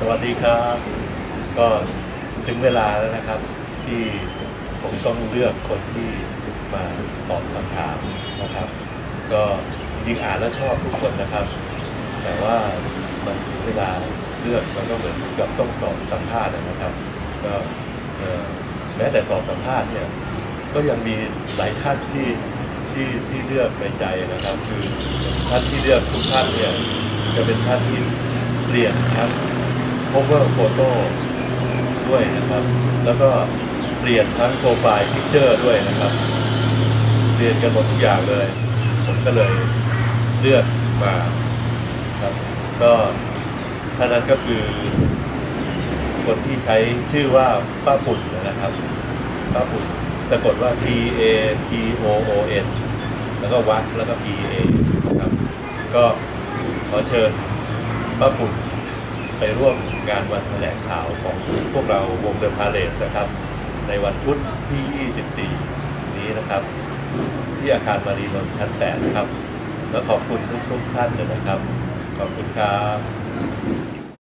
สวัสดีครับ ก็ถึงเวลาแล้วนะครับ ที่ผมต้องเลือกคนที่มาตอบคำถามนะครับ ก็จริงๆอ่านแล้วชอบทุกคนนะครับ แต่ว่ามันถึงเวลาเลือกมันก็เหมือนกับต้องสอบสัมภาษณ์นะครับ ก็แม้แต่สอบสัมภาษณ์เนี่ยก็ยังมีหลายท่านที่ที่ที่เลือกในใจนะครับ คือท่านที่เลือกทุกท่านเนี่ยจะเป็นท่านที่เปลี่ยนทั้ง cover photo ด้วยนะครับ แล้วก็เปลี่ยนทั้งโปรไฟล์ picture ด้วยนะครับ เปลี่ยนกันหมดทุกอย่างเลย ผมก็เลยเลือกมาครับ ก็ท่านนั้นก็คือ คนที่ใช้ชื่อว่าป้าปุ่นนะครับ ป้าปุ่นสะกดว่า P A P O O N แล้วก็วัดแล้วก็ P A นะครับ ก็ขอเชิญป้าปุ่น ไปร่วมงานวันแถลงข่าวของพวกเราวงเดอะพาเลสนะครับ ในวันพุธที่ 24 นี้นะครับ ที่อาคารมารีนนท์ชั้น 8 นะครับ แล้วขอบคุณทุกๆท่านเลยนะครับ ขอบคุณครับ